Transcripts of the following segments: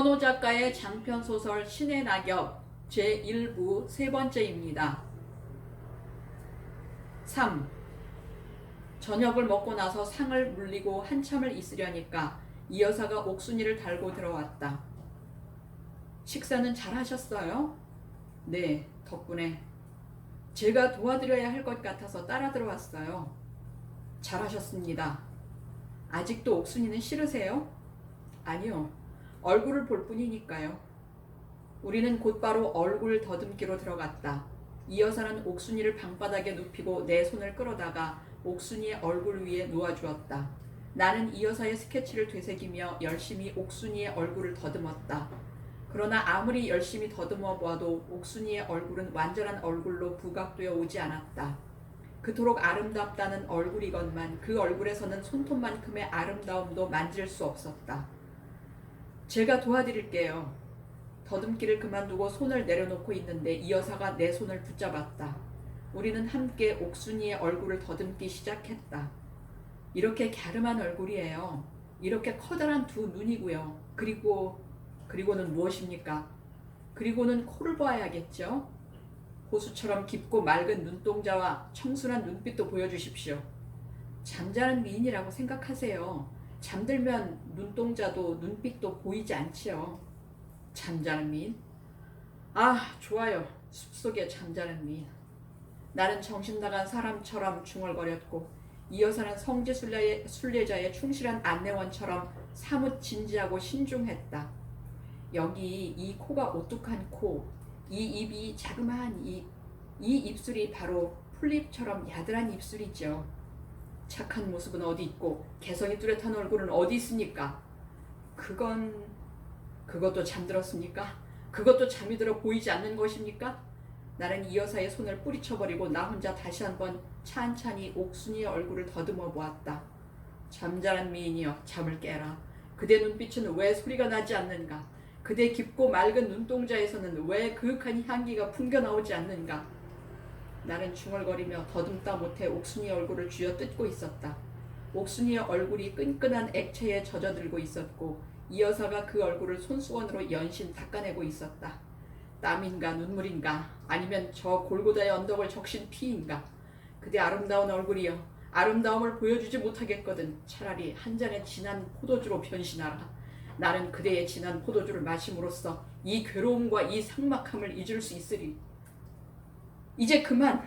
공원호 작가의 장편 소설 신의 낙엽 제1부 세 번째입니다. 3. 저녁을 먹고 나서 상을 물리고 한참을 있으려니까 이 여사가 옥순이를 달고 들어왔다. 식사는 잘 하셨어요? 네, 덕분에. 제가 도와드려야 할 것 같아서 따라 들어왔어요. 잘하셨습니다. 아직도 옥순이는 싫으세요? 아니요. 얼굴을 볼 뿐이니까요. 우리는 곧바로 얼굴 더듬기로 들어갔다. 이 여사는 옥순이를 방바닥에 눕히고 내 손을 끌어다가 옥순이의 얼굴 위에 놓아주었다. 나는 이 여사의 스케치를 되새기며 열심히 옥순이의 얼굴을 더듬었다. 그러나 아무리 열심히 더듬어 보아도 옥순이의 얼굴은 완전한 얼굴로 부각되어 오지 않았다. 그토록 아름답다는 얼굴이건만 그 얼굴에서는 손톱만큼의 아름다움도 만질 수 없었다. 제가 도와드릴게요. 더듬기를 그만두고 손을 내려놓고 있는데 이 여사가 내 손을 붙잡았다. 우리는 함께 옥순이의 얼굴을 더듬기 시작했다. 이렇게 갸름한 얼굴이에요. 이렇게 커다란 두 눈이고요. 그리고 그리고는 무엇입니까? 그리고는 코를 봐야겠죠. 호수처럼 깊고 맑은 눈동자와 청순한 눈빛도 보여주십시오. 잠자는 미인이라고 생각하세요. 잠들면 눈동자도 눈빛도 보이지 않지요. 잠자는 미인? 아, 좋아요. 숲속에 잠자는 미인. 나는 정신 나간 사람처럼 중얼거렸고 이 여사는 성지 순례, 순례자의 충실한 안내원처럼 사뭇 진지하고 신중했다. 여기 이 코가 오뚝한 코, 이 입이 자그마한 입, 이 입술이 바로 풀잎처럼 야들한 입술이죠. 착한 모습은 어디 있고 개성이 뚜렷한 얼굴은 어디 있습니까? 그건 그것도 잠들었습니까? 그것도 잠이 들어 보이지 않는 것입니까? 나는 이 여사의 손을 뿌리쳐버리고 나 혼자 다시 한번 찬찬히 옥순이의 얼굴을 더듬어 보았다. 잠자는 미인이여 잠을 깨라. 그대 눈빛은 왜 소리가 나지 않는가? 그대 깊고 맑은 눈동자에서는 왜 그윽한 향기가 풍겨 나오지 않는가? 나는 중얼거리며 더듬다 못해 옥순이의 얼굴을 쥐어 뜯고 있었다. 옥순이의 얼굴이 끈끈한 액체에 젖어들고 있었고 이 여사가 그 얼굴을 손수건으로 연신 닦아내고 있었다. 땀인가 눈물인가? 아니면 저 골고다의 언덕을 적신 피인가? 그대 아름다운 얼굴이여 아름다움을 보여주지 못하겠거든. 차라리 한 잔의 진한 포도주로 변신하라. 나는 그대의 진한 포도주를 마심으로써 이 괴로움과 이 삭막함을 잊을 수 있으리 이제 그만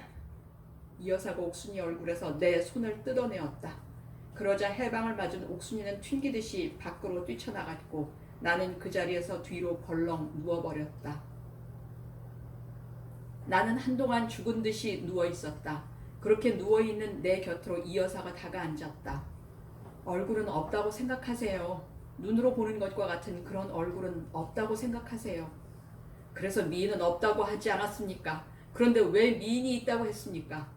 이 여사가 옥순이 얼굴에서 내 손을 뜯어내었다 그러자 해방을 맞은 옥순이는 튕기듯이 밖으로 뛰쳐나갔고 나는 그 자리에서 뒤로 벌렁 누워버렸다. 나는 한동안 죽은 듯이 누워 있었다. 그렇게 누워 있는 내 곁으로 이 여사가 다가앉았다. 얼굴은 없다고 생각하세요. 눈으로 보는 것과 같은 그런 얼굴은 없다고 생각하세요. 그래서 미인은 없다고 하지 않았습니까? 그런데 왜 미인이 있다고 했습니까?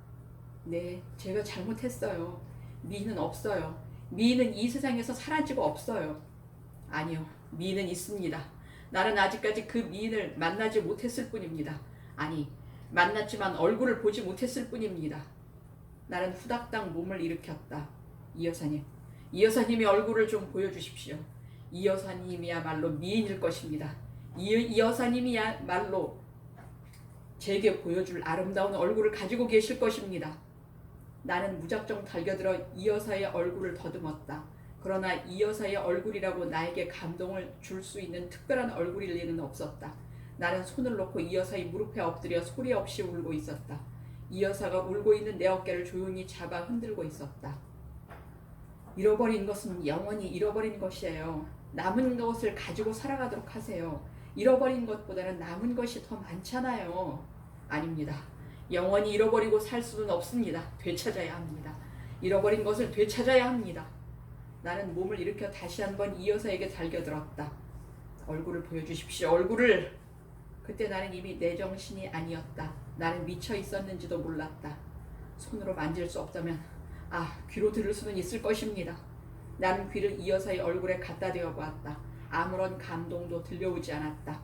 네, 제가 잘못했어요. 미인은 없어요. 미인은 이 세상에서 사라지고 없어요. 아니요, 미인은 있습니다. 나는 아직까지 그 미인을 만나지 못했을 뿐입니다. 아니, 만났지만 얼굴을 보지 못했을 뿐입니다. 나는 후닥닥 몸을 일으켰다. 이 여사님, 이 여사님의 얼굴을 좀 보여주십시오. 이 여사님이야말로 미인일 것입니다. 이, 이 여사님이야말로 제게 보여줄 아름다운 얼굴을 가지고 계실 것입니다. 나는 무작정 달겨들어 이 여사의 얼굴을 더듬었다. 그러나 이 여사의 얼굴이라고 나에게 감동을 줄 수 있는 특별한 얼굴일 리는 없었다. 나는 손을 놓고 이 여사의 무릎에 엎드려 소리 없이 울고 있었다. 이 여사가 울고 있는 내 어깨를 조용히 잡아 흔들고 있었다. 잃어버린 것은 영원히 잃어버린 것이에요. 남은 것을 가지고 살아가도록 하세요. 잃어버린 것보다는 남은 것이 더 많잖아요. 아닙니다. 영원히 잃어버리고 살 수는 없습니다. 되찾아야 합니다. 잃어버린 것을 되찾아야 합니다. 나는 몸을 일으켜 다시 한번 이 여사에게 달겨들었다. 얼굴을 보여주십시오. 얼굴을. 그때 나는 이미 내 정신이 아니었다. 나는 미쳐 있었는지도 몰랐다. 손으로 만질 수 없다면 아 귀로 들을 수는 있을 것입니다. 나는 귀를 이 여사의 얼굴에 갖다 대어 보았다. 아무런 감동도 들려오지 않았다.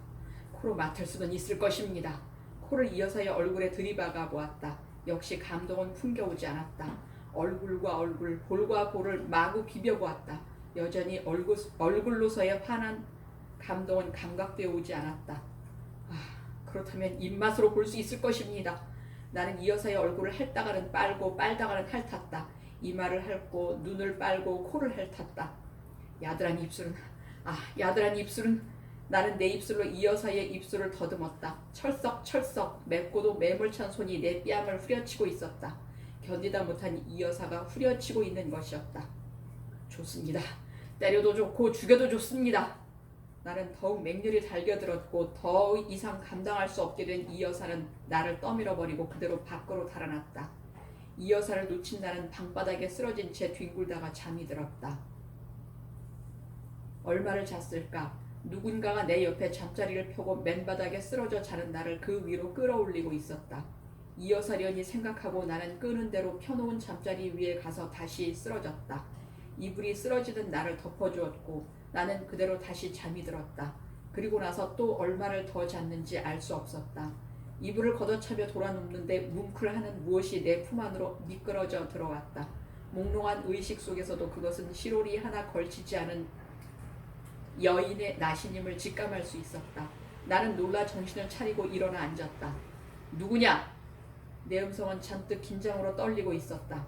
코로 맡을 수는 있을 것입니다. 코를 이 여사의 얼굴에 들이박아 보았다. 역시 감동은 풍겨오지 않았다. 얼굴과 얼굴, 볼과 볼을 마구 비벼 보았다. 여전히 얼굴, 얼굴로서의 환한 감동은 감각되어 오지 않았다. 아, 그렇다면 입맛으로 볼 수 있을 것입니다. 나는 이 여사의 얼굴을 핥다가는 빨고 빨다가는 핥았다. 이마를 핥고 눈을 빨고 코를 핥았다. 야들한 입술은 아 야들한 입술은 나는 내 입술로 이 여사의 입술을 더듬었다. 철썩 철썩 맵고도 매몰찬 손이 내 뺨을 후려치고 있었다. 견디다 못한 이 여사가 후려치고 있는 것이었다. 좋습니다. 때려도 좋고 죽여도 좋습니다. 나는 더욱 맹렬히 달겨들었고 더 이상 감당할 수 없게 된 이 여사는 나를 떠밀어 버리고 그대로 밖으로 달아났다. 이 여사를 놓친 나는 방바닥에 쓰러진 채 뒹굴다가 잠이 들었다. 얼마를 잤을까? 누군가가 내 옆에 잠자리를 펴고 맨바닥에 쓰러져 자는 나를 그 위로 끌어올리고 있었다. 이 여사련이 생각하고 나는 끄는 대로 펴놓은 잠자리 위에 가서 다시 쓰러졌다. 이불이 쓰러지던 나를 덮어주었고 나는 그대로 다시 잠이 들었다. 그리고 나서 또 얼마를 더 잤는지 알 수 없었다. 이불을 걷어차며 돌아눕는데 뭉클하는 무엇이 내 품 안으로 미끄러져 들어왔다. 몽롱한 의식 속에서도 그것은 시롤이 하나 걸치지 않은 여인의 나신임을 직감할 수 있었다. 나는 놀라 정신을 차리고 일어나 앉았다. 누구냐? 내 음성은 잔뜩 긴장으로 떨리고 있었다.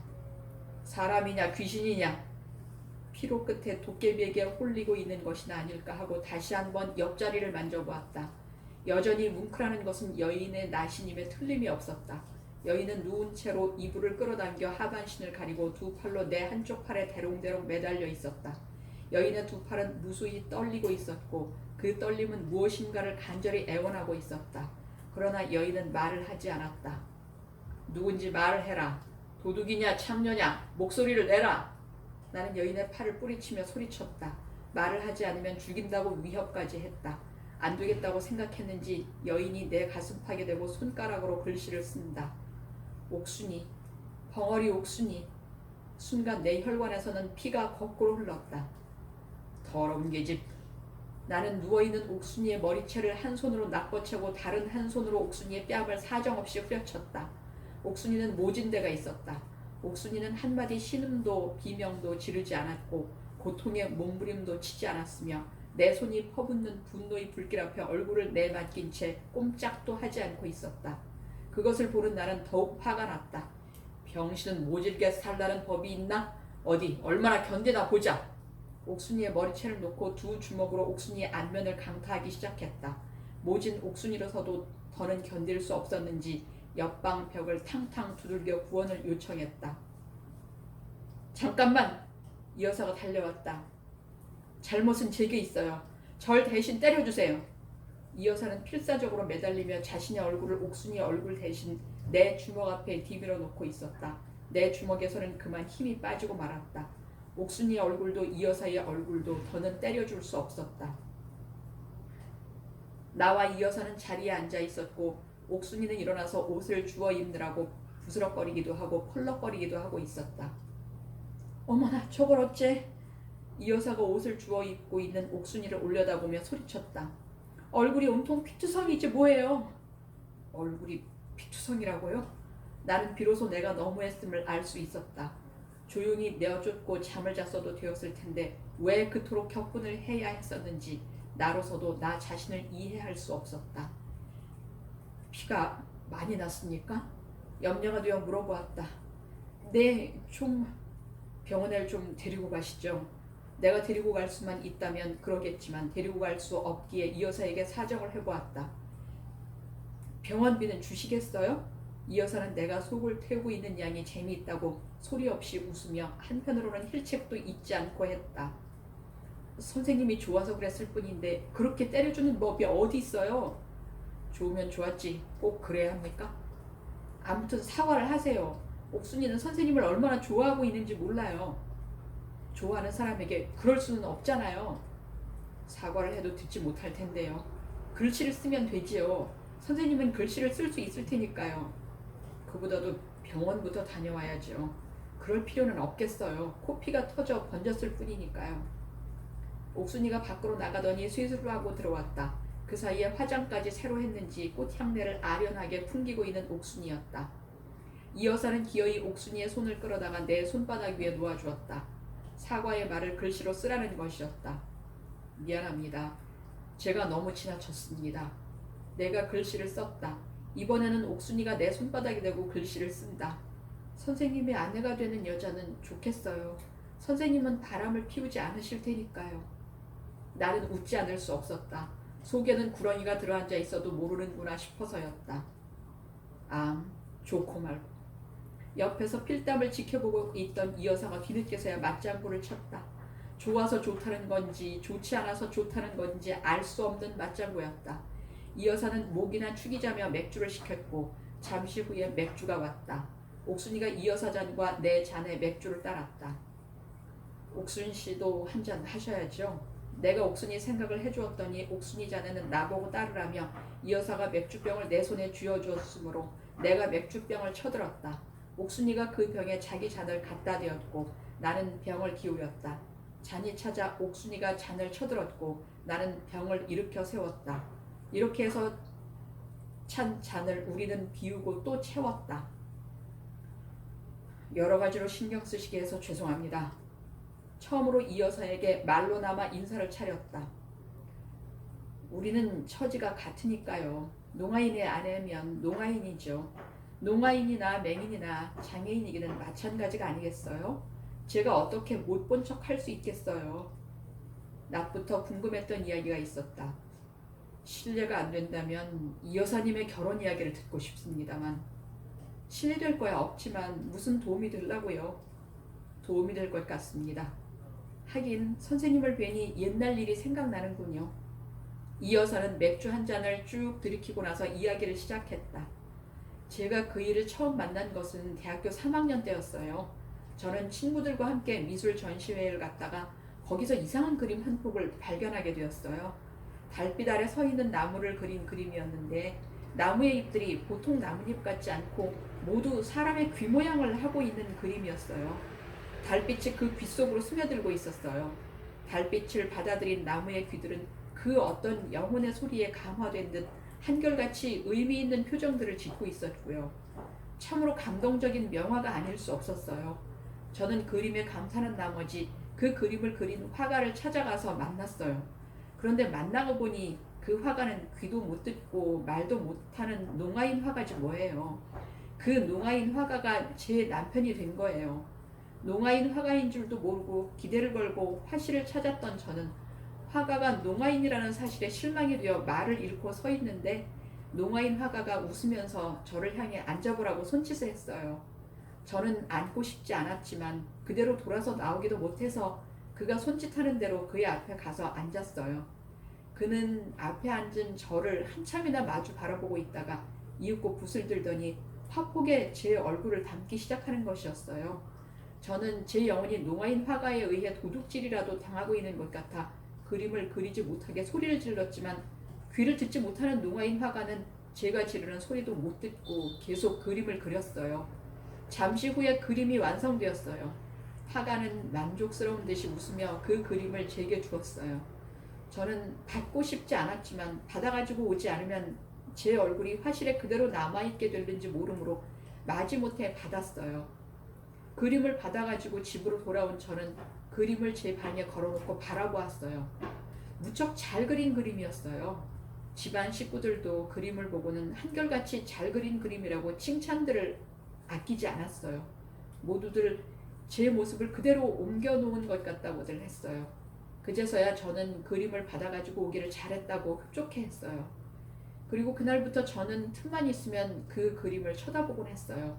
사람이냐 귀신이냐? 피로 끝에 도깨비에게 홀리고 있는 것이나 아닐까 하고 다시 한번 옆자리를 만져보았다. 여전히 뭉클하는 것은 여인의 나신임에 틀림이 없었다. 여인은 누운 채로 이불을 끌어당겨 하반신을 가리고 두 팔로 내 한쪽 팔에 대롱대롱 매달려 있었다. 여인의 두 팔은 무수히 떨리고 있었고 그 떨림은 무엇인가를 간절히 애원하고 있었다. 그러나 여인은 말을 하지 않았다. 누군지 말을 해라. 도둑이냐 창녀냐 목소리를 내라. 나는 여인의 팔을 뿌리치며 소리쳤다. 말을 하지 않으면 죽인다고 위협까지 했다. 안 되겠다고 생각했는지 여인이 내 가슴팍에 대고 손가락으로 글씨를 쓴다. 옥순이, 벙어리 옥순이. 순간 내 혈관에서는 피가 거꾸로 흘렀다. 더러운 계집. 나는 누워있는 옥순이의 머리채를 한 손으로 낚아채고 다른 한 손으로 옥순이의 뺨을 사정없이 후려쳤다. 옥순이는 모진 데가 있었다. 옥순이는 한마디 신음도 비명도 지르지 않았고 고통의 몸부림도 치지 않았으며 내 손이 퍼붓는 분노의 불길 앞에 얼굴을 내맡긴 채 꼼짝도 하지 않고 있었다. 그것을 보는 나는 더욱 화가 났다. 병신은 모질게 살라는 법이 있나? 어디 얼마나 견디나 보자. 옥순이의 머리채를 놓고 두 주먹으로 옥순이의 안면을 강타하기 시작했다. 모진 옥순이로서도 더는 견딜 수 없었는지 옆방 벽을 탕탕 두들겨 구원을 요청했다. 잠깐만! 이 여사가 달려왔다. 잘못은 제게 있어요. 절 대신 때려주세요. 이 여사는 필사적으로 매달리며 자신의 얼굴을 옥순이의 얼굴 대신 내 주먹 앞에 디밀어 놓고 있었다. 내 주먹에서는 그만 힘이 빠지고 말았다. 옥순이의 얼굴도 이 여사의 얼굴도 더는 때려줄 수 없었다. 나와 이 여사는 자리에 앉아 있었고 옥순이는 일어나서 옷을 주워 입느라고 부스럭거리기도 하고 펄럭거리기도 하고 있었다. 어머나 저걸 어째? 이 여사가 옷을 주워 입고 있는 옥순이를 올려다보며 소리쳤다. 얼굴이 온통 피투성이지 뭐예요? 얼굴이 피투성이라고요? 나는 비로소 내가 너무했음을 알 수 있었다. 조용히 내어쫓고 잠을 잤어도 되었을 텐데 왜 그토록 격분을 해야 했었는지 나로서도 나 자신을 이해할 수 없었다. 피가 많이 났습니까? 염려가 되어 물어보았다. 네, 좀 병원에 좀 데리고 가시죠. 내가 데리고 갈 수만 있다면 그러겠지만 데리고 갈 수 없기에 이 여사에게 사정을 해보았다. 병원비는 주시겠어요? 이 여사는 내가 속을 태우고 있는 양이 재미있다고 소리 없이 웃으며 한편으로는 힐책도 잊지 않고 했다. 선생님이 좋아서 그랬을 뿐인데 그렇게 때려주는 법이 어디 있어요? 좋으면 좋았지 꼭 그래야 합니까? 아무튼 사과를 하세요. 옥순이는 선생님을 얼마나 좋아하고 있는지 몰라요. 좋아하는 사람에게 그럴 수는 없잖아요. 사과를 해도 듣지 못할 텐데요. 글씨를 쓰면 되지요. 선생님은 글씨를 쓸 수 있을 테니까요. 그보다도 병원부터 다녀와야죠. 그럴 필요는 없겠어요. 코피가 터져 번졌을 뿐이니까요. 옥순이가 밖으로 나가더니 수술을 하고 들어왔다. 그 사이에 화장까지 새로 했는지 꽃향내를 아련하게 풍기고 있는 옥순이였다. 이 여사는 기어이 옥순이의 손을 끌어다가 내 손바닥 위에 놓아주었다. 사과의 말을 글씨로 쓰라는 것이었다. 미안합니다. 제가 너무 지나쳤습니다. 내가 글씨를 썼다. 이번에는 옥순이가 내 손바닥에 대고 글씨를 쓴다. 선생님의 아내가 되는 여자는 좋겠어요. 선생님은 바람을 피우지 않으실 테니까요. 나는 웃지 않을 수 없었다. 속에는 구렁이가 들어앉아 있어도 모르는구나 싶어서였다. 암, 좋고 말고. 옆에서 필담을 지켜보고 있던 이 여사가 뒤늦게서야 맞장구를 쳤다. 좋아서 좋다는 건지 좋지 않아서 좋다는 건지 알 수 없는 맞장구였다. 이 여사는 목이나 축이자며 맥주를 시켰고 잠시 후에 맥주가 왔다. 옥순이가 이 여사 잔과 내 잔에 맥주를 따랐다. 옥순 씨도 한 잔 하셔야죠. 내가 옥순이 생각을 해주었더니 옥순이 자네는 나보고 따르라며 이 여사가 맥주병을 내 손에 쥐어주었으므로 내가 맥주병을 쳐들었다. 옥순이가 그 병에 자기 잔을 갖다 대었고 나는 병을 기울였다. 잔이 찾아 옥순이가 잔을 쳐들었고 나는 병을 일으켜 세웠다. 이렇게 해서 찬 잔을 우리는 비우고 또 채웠다. 여러 가지로 신경 쓰시게 해서 죄송합니다. 처음으로 이 여사에게 말로나마 인사를 차렸다. 우리는 처지가 같으니까요. 농아인의 아내면 농아인이죠. 농아인이나 맹인이나 장애인이기는 마찬가지가 아니겠어요? 제가 어떻게 못 본 척 할 수 있겠어요? 낮부터 궁금했던 이야기가 있었다. 실례가 안 된다면 이 여사님의 결혼 이야기를 듣고 싶습니다만 실례될 거야 없지만 무슨 도움이 되려고요? 도움이 될 것 같습니다. 하긴 선생님을 뵈니 옛날 일이 생각나는군요. 이 여사는 맥주 한 잔을 쭉 들이키고 나서 이야기를 시작했다. 제가 그 일을 처음 만난 것은 대학교 3학년 때였어요. 저는 친구들과 함께 미술 전시회를 갔다가 거기서 이상한 그림 한 폭을 발견하게 되었어요. 달빛 아래 서 있는 나무를 그린 그림이었는데 나무의 잎들이 보통 나뭇잎 같지 않고 모두 사람의 귀 모양을 하고 있는 그림이었어요. 달빛이 그 귀 속으로 스며들고 있었어요. 달빛을 받아들인 나무의 귀들은 그 어떤 영혼의 소리에 감화된 듯 한결같이 의미 있는 표정들을 짓고 있었고요. 참으로 감동적인 명화가 아닐 수 없었어요. 저는 그림에 감탄한 나머지 그 그림을 그린 화가를 찾아가서 만났어요. 그런데 만나고 보니 그 화가는 귀도 못 듣고 말도 못하는 농아인 화가지 뭐예요. 그 농아인 화가가 제 남편이 된 거예요. 농아인 화가인 줄도 모르고 기대를 걸고 화실을 찾았던 저는 화가가 농아인이라는 사실에 실망이 되어 말을 잃고 서 있는데 농아인 화가가 웃으면서 저를 향해 앉아보라고 손짓을 했어요. 저는 앉고 싶지 않았지만 그대로 돌아서 나오기도 못해서 그가 손짓하는 대로 그의 앞에 가서 앉았어요. 그는 앞에 앉은 저를 한참이나 마주 바라보고 있다가 이윽고 붓을 들더니 화폭에 제 얼굴을 담기 시작하는 것이었어요. 저는 제 영혼이 농아인 화가에 의해 도둑질이라도 당하고 있는 것 같아 그림을 그리지 못하게 소리를 질렀지만 귀를 듣지 못하는 농아인 화가는 제가 지르는 소리도 못 듣고 계속 그림을 그렸어요. 잠시 후에 그림이 완성되었어요. 화가는 만족스러운 듯이 웃으며 그 그림을 제게 주었어요. 저는 받고 싶지 않았지만 받아가지고 오지 않으면 제 얼굴이 화실에 그대로 남아있게 될는지 모르므로 마지못해 받았어요. 그림을 받아가지고 집으로 돌아온 저는 그림을 제 방에 걸어놓고 바라보았어요. 무척 잘 그린 그림이었어요. 집안 식구들도 그림을 보고는 한결같이 잘 그린 그림이라고 칭찬들을 아끼지 않았어요. 모두들 제 모습을 그대로 옮겨놓은 것 같다고들 했어요. 그제서야 저는 그림을 받아가지고 오기를 잘했다고 흡족해 했어요. 그리고 그날부터 저는 틈만 있으면 그 그림을 쳐다보곤 했어요.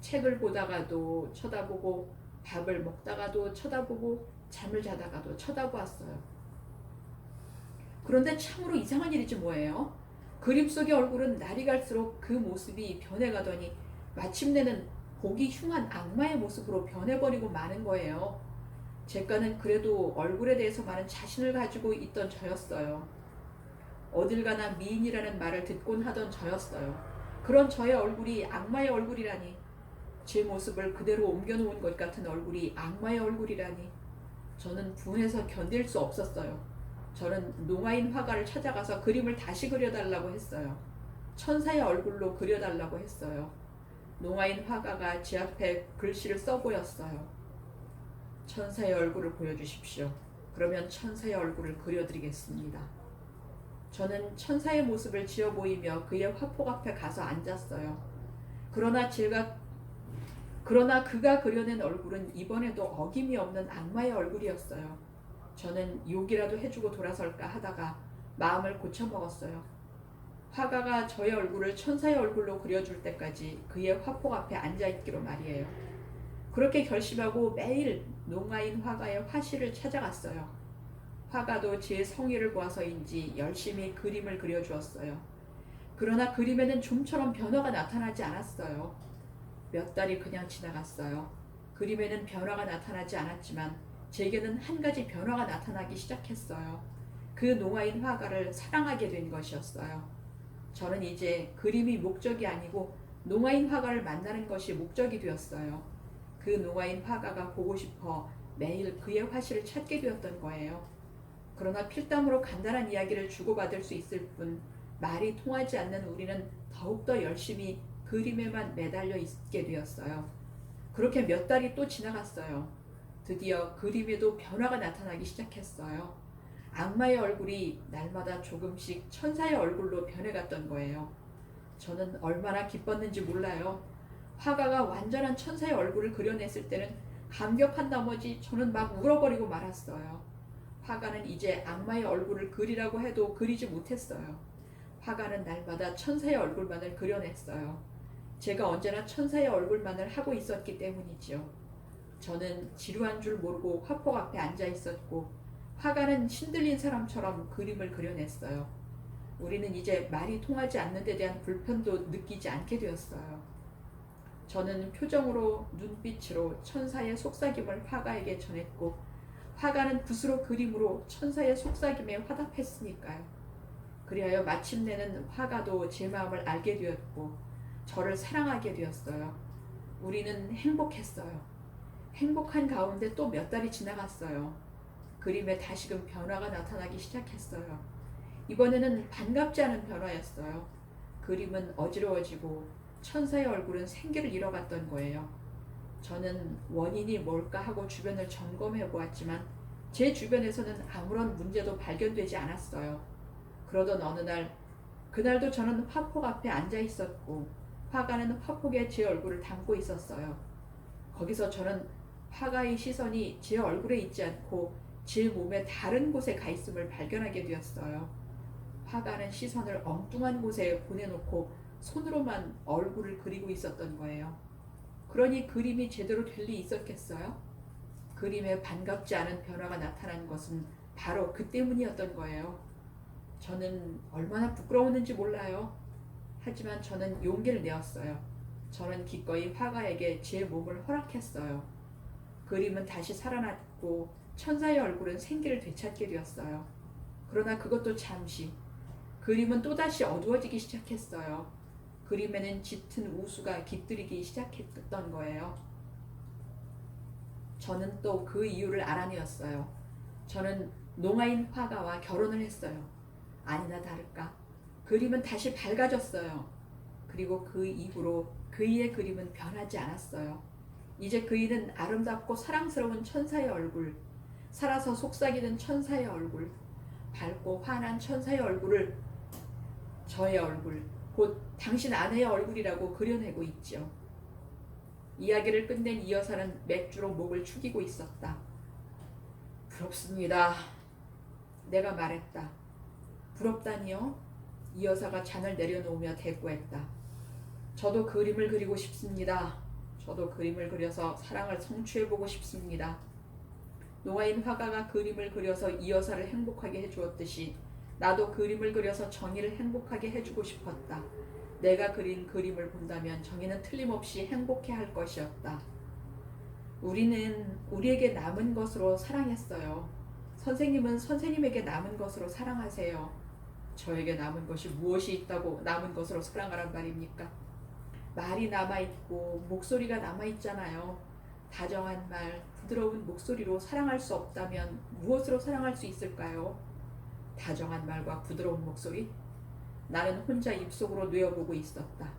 책을 보다가도 쳐다보고 밥을 먹다가도 쳐다보고 잠을 자다가도 쳐다보았어요. 그런데 참으로 이상한 일이지 뭐예요? 그림 속의 얼굴은 날이 갈수록 그 모습이 변해가더니 마침내는 보기 흉한 악마의 모습으로 변해버리고 마는 거예요. 제가는 그래도 얼굴에 대해서 많은 자신을 가지고 있던 저였어요. 어딜 가나 미인이라는 말을 듣곤 하던 저였어요. 그런 저의 얼굴이 악마의 얼굴이라니. 제 모습을 그대로 옮겨놓은 것 같은 얼굴이 악마의 얼굴이라니. 저는 분해서 견딜 수 없었어요. 저는 농아인 화가를 찾아가서 그림을 다시 그려달라고 했어요. 천사의 얼굴로 그려달라고 했어요. 농아인 화가가 제 앞에 글씨를 써 보였어요. 천사의 얼굴을 보여주십시오. 그러면 천사의 얼굴을 그려드리겠습니다. 저는 천사의 모습을 지어 보이며 그의 화폭 앞에 가서 앉았어요. 그러나 제가 그러나 그가 그려낸 얼굴은 이번에도 어김이 없는 악마의 얼굴이었어요. 저는 욕이라도 해주고 돌아설까 하다가 마음을 고쳐 먹었어요. 화가가 저의 얼굴을 천사의 얼굴로 그려줄 때까지 그의 화폭 앞에 앉아 있기로 말이에요. 그렇게 결심하고 매일 농아인 화가의 화실을 찾아갔어요. 화가도 제 성의를 보아서인지 열심히 그림을 그려주었어요. 그러나 그림에는 좀처럼 변화가 나타나지 않았어요. 몇 달이 그냥 지나갔어요. 그림에는 변화가 나타나지 않았지만 제게는 한 가지 변화가 나타나기 시작했어요. 그 농아인 화가를 사랑하게 된 것이었어요. 저는 이제 그림이 목적이 아니고 농아인 화가를 만나는 것이 목적이 되었어요. 그 농아인 화가가 보고 싶어 매일 그의 화실을 찾게 되었던 거예요. 그러나 필담으로 간단한 이야기를 주고받을 수 있을 뿐 말이 통하지 않는 우리는 더욱더 열심히 그림에만 매달려 있게 되었어요. 그렇게 몇 달이 또 지나갔어요. 드디어 그림에도 변화가 나타나기 시작했어요. 악마의 얼굴이 날마다 조금씩 천사의 얼굴로 변해갔던 거예요. 저는 얼마나 기뻤는지 몰라요. 화가가 완전한 천사의 얼굴을 그려냈을 때는 감격한 나머지 저는 막 울어버리고 말았어요. 화가는 이제 악마의 얼굴을 그리라고 해도 그리지 못했어요. 화가는 날마다 천사의 얼굴만을 그려냈어요. 제가 언제나 천사의 얼굴만을 하고 있었기 때문이지요. 저는 지루한 줄 모르고 화폭 앞에 앉아 있었고 화가는 신들린 사람처럼 그림을 그려냈어요. 우리는 이제 말이 통하지 않는 데 대한 불편도 느끼지 않게 되었어요. 저는 표정으로 눈빛으로 천사의 속삭임을 화가에게 전했고 화가는 붓으로 그림으로 천사의 속삭임에 화답했으니까요. 그리하여 마침내는 화가도 제 마음을 알게 되었고 저를 사랑하게 되었어요. 우리는 행복했어요. 행복한 가운데 또 몇 달이 지나갔어요. 그림에 다시금 변화가 나타나기 시작했어요. 이번에는 반갑지 않은 변화였어요. 그림은 어지러워지고 천사의 얼굴은 생기를 잃어갔던 거예요. 저는 원인이 뭘까 하고 주변을 점검해 보았지만 제 주변에서는 아무런 문제도 발견되지 않았어요. 그러던 어느 날, 그날도 저는 화폭 앞에 앉아 있었고, 화가는 화폭에 제 얼굴을 담고 있었어요. 거기서 저는 화가의 시선이 제 얼굴에 있지 않고 제 몸의 다른 곳에 가 있음을 발견하게 되었어요. 화가는 시선을 엉뚱한 곳에 보내놓고 손으로만 얼굴을 그리고 있었던 거예요. 그러니 그림이 제대로 될 리 있었겠어요? 그림에 반갑지 않은 변화가 나타난 것은 바로 그 때문이었던 거예요. 저는 얼마나 부끄러웠는지 몰라요. 하지만 저는 용기를 내었어요. 저는 기꺼이 화가에게 제 몸을 허락했어요. 그림은 다시 살아났고 천사의 얼굴은 생기를 되찾게 되었어요. 그러나 그것도 잠시. 그림은 또다시 어두워지기 시작했어요. 그림에는 짙은 우수가 깃들이기 시작했던 거예요. 저는 또 그 이유를 알아내었어요. 저는 농아인 화가와 결혼을 했어요. 아니나 다를까. 그림은 다시 밝아졌어요. 그리고 그 이후로 그이의 그림은 변하지 않았어요. 이제 그이는 아름답고 사랑스러운 천사의 얼굴, 살아서 속삭이는 천사의 얼굴, 밝고 환한 천사의 얼굴을 저의 얼굴, 곧 당신 아내의 얼굴이라고 그려내고 있지요. 이야기를 끝낸 이 여사는 맥주로 목을 축이고 있었다. 부럽습니다. 내가 말했다. 부럽다니요? 이 여사가 잔을 내려놓으며 대꾸했다. 저도 그림을 그리고 싶습니다. 저도 그림을 그려서 사랑을 성취해보고 싶습니다. 노아인 화가가 그림을 그려서 이 여사를 행복하게 해주었듯이 나도 그림을 그려서 정의를 행복하게 해주고 싶었다. 내가 그린 그림을 본다면 정의는 틀림없이 행복해 할 것이었다. 우리는 우리에게 남은 것으로 사랑했어요. 선생님은 선생님에게 남은 것으로 사랑하세요. 저에게 남은 것이 무엇이 있다고 남은 것으로 사랑하란 말입니까? 말이 남아있고 목소리가 남아있잖아요. 다정한 말, 부드러운 목소리로 사랑할 수 없다면 무엇으로 사랑할 수 있을까요? 다정한 말과 부드러운 목소리? 나는 혼자 입속으로 뇌어보고 있었다.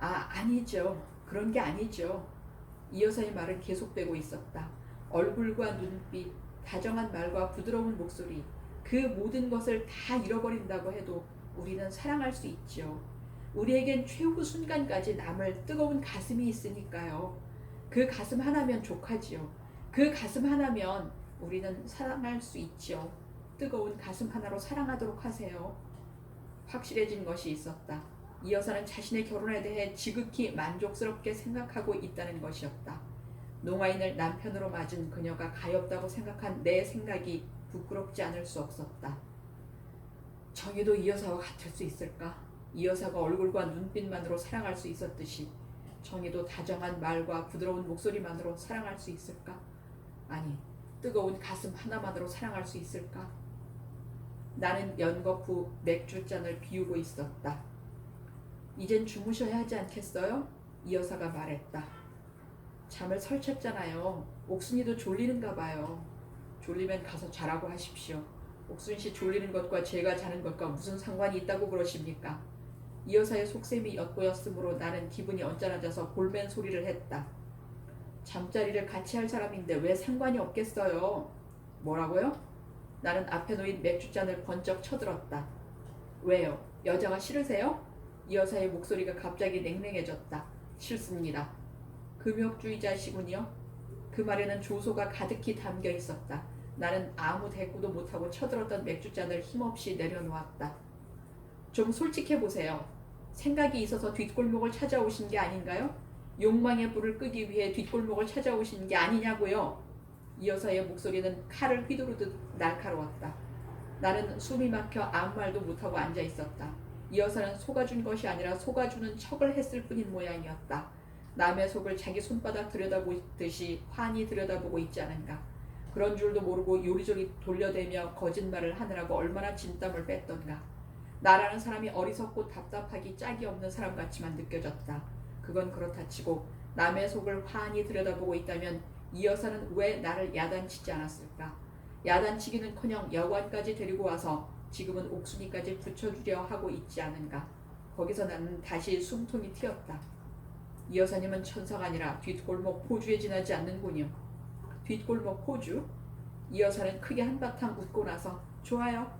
아, 아니죠. 그런 게 아니죠. 이 여사의 말은 계속되고 있었다. 얼굴과 눈빛, 다정한 말과 부드러운 목소리, 그 모든 것을 다 잃어버린다고 해도 우리는 사랑할 수 있지요. 우리에겐 최후 순간까지 남을 뜨거운 가슴이 있으니까요. 그 가슴 하나면 족하지요. 그 가슴 하나면 우리는 사랑할 수 있지요. 뜨거운 가슴 하나로 사랑하도록 하세요. 확실해진 것이 있었다. 이 여사는 자신의 결혼에 대해 지극히 만족스럽게 생각하고 있다는 것이었다. 농아인을 남편으로 맞은 그녀가 가엾다고 생각한 내 생각이 부끄럽지 않을 수 없었다. 정희도 이 여사와 같을 수 있을까? 이 여사가 얼굴과 눈빛만으로 사랑할 수 있었듯이 정희도 다정한 말과 부드러운 목소리만으로 사랑할 수 있을까? 아니, 뜨거운 가슴 하나만으로 사랑할 수 있을까? 나는 연거 후 맥주잔을 비우고 있었다. 이젠 주무셔야 하지 않겠어요? 이 여사가 말했다. 잠을 설쳤잖아요. 옥순이도 졸리는가 봐요. 졸리면 가서 자라고 하십시오. 옥순 씨 졸리는 것과 제가 자는 것과 무슨 상관이 있다고 그러십니까? 이 여사의 속셈이 엿보였으므로 나는 기분이 언짢아져서 볼멘 소리를 했다. 잠자리를 같이 할 사람인데 왜 상관이 없겠어요? 뭐라고요? 나는 앞에 놓인 맥주잔을 번쩍 쳐들었다. 왜요? 여자가 싫으세요? 이 여사의 목소리가 갑자기 냉랭해졌다. 싫습니다. 금욕주의자시군요. 그 말에는 조소가 가득히 담겨 있었다. 나는 아무 대꾸도 못하고 쳐들었던 맥주잔을 힘없이 내려놓았다. 좀 솔직해 보세요. 생각이 있어서 뒷골목을 찾아오신 게 아닌가요? 욕망의 불을 끄기 위해 뒷골목을 찾아오신 게 아니냐고요. 이 여사의 목소리는 칼을 휘두르듯 날카로웠다. 나는 숨이 막혀 아무 말도 못하고 앉아 있었다. 이 여사는 속아준 것이 아니라 속아주는 척을 했을 뿐인 모양이었다. 남의 속을 자기 손바닥 들여다보듯이 환히 들여다보고 있지 않은가. 그런 줄도 모르고 요리조리 돌려대며 거짓말을 하느라고 얼마나 진땀을 뺐던가. 나라는 사람이 어리석고 답답하기 짝이 없는 사람 같지만 느껴졌다. 그건 그렇다 치고 남의 속을 환히 들여다보고 있다면 이 여사는 왜 나를 야단치지 않았을까? 야단치기는커녕 여관까지 데리고 와서 지금은 옥순이까지 붙여주려 하고 있지 않은가. 거기서 나는 다시 숨통이 튀었다. 이 여사님은 천사가 아니라 뒷골목 포주에 지나지 않는군요. 뒷골목 포주? 이 여사는 크게 한바탕 웃고 나서 좋아요.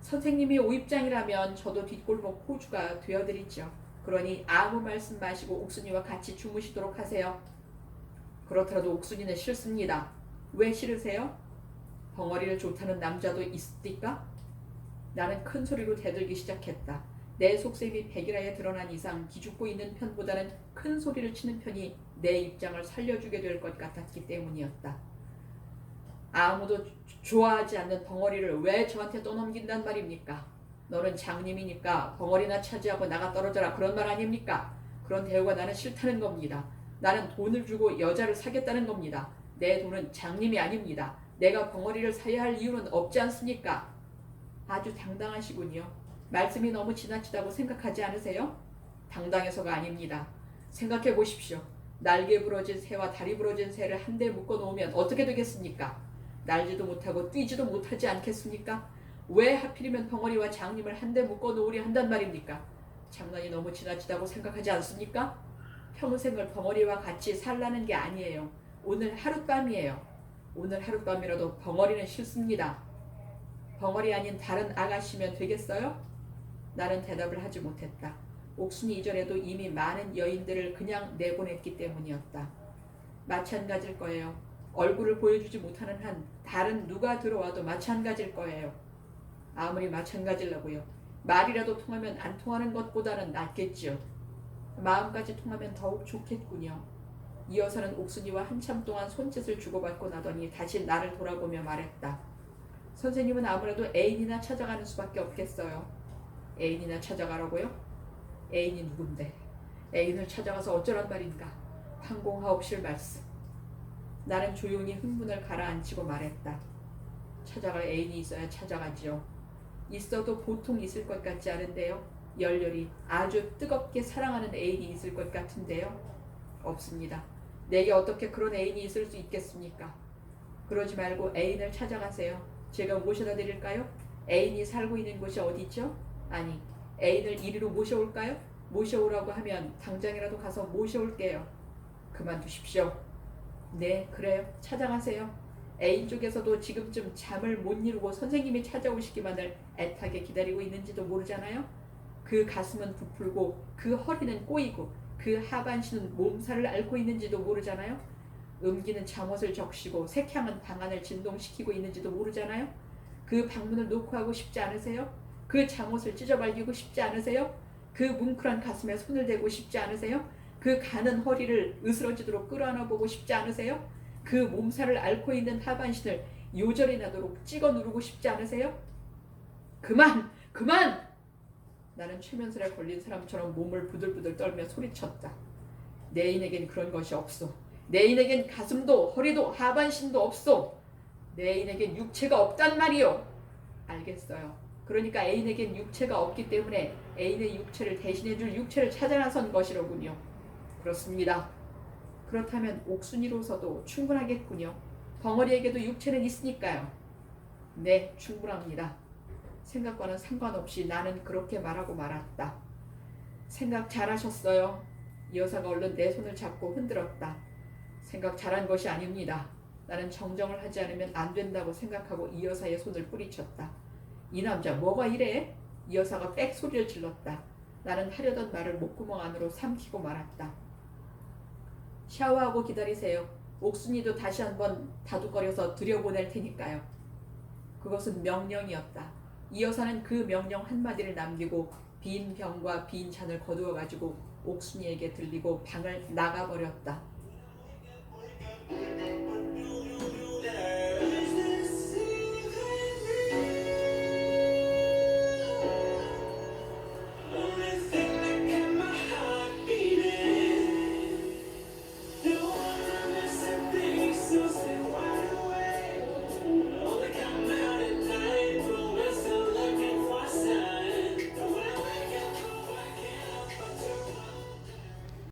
선생님이 오입장이라면 저도 뒷골목 포주가 되어드리죠. 그러니 아무 말씀 마시고 옥순이와 같이 주무시도록 하세요. 그렇더라도 옥순이는 싫습니다. 왜 싫으세요? 벙어리를 좋다는 남자도 있습니까? 나는 큰 소리로 대들기 시작했다. 내 속셈이 백일하에 드러난 이상 기죽고 있는 편보다는 큰 소리를 치는 편이 내 입장을 살려주게 될 것 같았기 때문이었다. 아무도 좋아하지 않는 벙어리를 왜 저한테 떠넘긴단 말입니까? 너는 장님이니까 벙어리나 차지하고 나가 떨어져라 그런 말 아닙니까? 그런 대우가 나는 싫다는 겁니다. 나는 돈을 주고 여자를 사겠다는 겁니다. 내 돈은 장님이 아닙니다. 내가 벙어리를 사야 할 이유는 없지 않습니까? 아주 당당하시군요. 말씀이 너무 지나치다고 생각하지 않으세요? 당당해서가 아닙니다. 생각해 보십시오. 날개 부러진 새와 다리 부러진 새를 한데 묶어 놓으면 어떻게 되겠습니까? 날지도 못하고 뛰지도 못하지 않겠습니까? 왜 하필이면 벙어리와 장님을 한데 묶어 놓으려 한단 말입니까? 장난이 너무 지나치다고 생각하지 않습니까? 평생을 벙어리와 같이 살라는 게 아니에요. 오늘 하룻밤이에요. 오늘 하룻밤이라도 벙어리는 싫습니다. 벙어리 아닌 다른 아가씨면 되겠어요? 나는 대답을 하지 못했다. 옥순이 이전에도 이미 많은 여인들을 그냥 내보냈기 때문이었다. 마찬가지일 거예요. 얼굴을 보여주지 못하는 한 다른 누가 들어와도 마찬가지일 거예요. 아무리 마찬가지라고요. 말이라도 통하면 안 통하는 것보다는 낫겠지요. 마음까지 통하면 더욱 좋겠군요. 이 여사는 옥순이와 한참 동안 손짓을 주고받고 나더니 다시 나를 돌아보며 말했다. 선생님은 아무래도 애인이나 찾아가는 수밖에 없겠어요. 애인이나 찾아가라고요? 애인이 누군데? 애인을 찾아가서 어쩌란 말인가? 판공하옵실 말씀. 나는 조용히 흥분을 가라앉히고 말했다. 찾아갈 애인이 있어야 찾아가지요. 있어도 보통 있을 것 같지 않은데요. 열렬히 아주 뜨겁게 사랑하는 애인이 있을 것 같은데요. 없습니다. 내게 어떻게 그런 애인이 있을 수 있겠습니까? 그러지 말고 애인을 찾아가세요. 제가 모셔다 드릴까요? 애인이 살고 있는 곳이 어디죠? 아니, 애인을 이리로 모셔올까요? 모셔오라고 하면 당장이라도 가서 모셔올게요. 그만두십시오. 네, 그래요. 찾아가세요. 애인 쪽에서도 지금쯤 잠을 못 이루고 선생님이 찾아오시기만을 애타게 기다리고 있는지도 모르잖아요. 그 가슴은 부풀고 그 허리는 꼬이고 그 하반신은 몸살을 앓고 있는지도 모르잖아요. 음기는 잠옷을 적시고 색향은 방안을 진동시키고 있는지도 모르잖아요. 그 방문을 놓고 하고 싶지 않으세요? 그 잠옷을 찢어발기고 싶지 않으세요? 그 뭉클한 가슴에 손을 대고 싶지 않으세요? 그 가는 허리를 으스러지도록 끌어안아 보고 싶지 않으세요? 그 몸살을 앓고 있는 하반신을 요절이 나도록 찍어 누르고 싶지 않으세요? 그만! 그만! 나는 최면술에 걸린 사람처럼 몸을 부들부들 떨며 소리쳤다. 내 애인에겐 그런 것이 없어. 내 애인에겐 가슴도 허리도 하반신도 없어. 내 애인에겐 육체가 없단 말이요. 알겠어요. 그러니까 애인에겐 육체가 없기 때문에 애인의 육체를 대신해줄 육체를 찾아 나선 것이로군요. 그렇습니다. 그렇다면 옥순이로서도 충분하겠군요. 벙어리에게도 육체는 있으니까요. 네, 충분합니다. 생각과는 상관없이 나는 그렇게 말하고 말았다. 생각 잘하셨어요. 이 여사가 얼른 내 손을 잡고 흔들었다. 생각 잘한 것이 아닙니다. 나는 정정을 하지 않으면 안 된다고 생각하고 이 여사의 손을 뿌리쳤다. 이 남자 뭐가 이래? 이 여사가 빽 소리를 질렀다. 나는 하려던 말을 목구멍 안으로 삼키고 말았다. 샤워하고 기다리세요. 옥순이도 다시 한번 다독거려서 들여보낼 테니까요. 그것은 명령이었다. 이 여사는 그 명령 한마디를 남기고 빈 병과 빈 잔을 거두어 가지고 옥순이에게 들리고 방을 나가버렸다.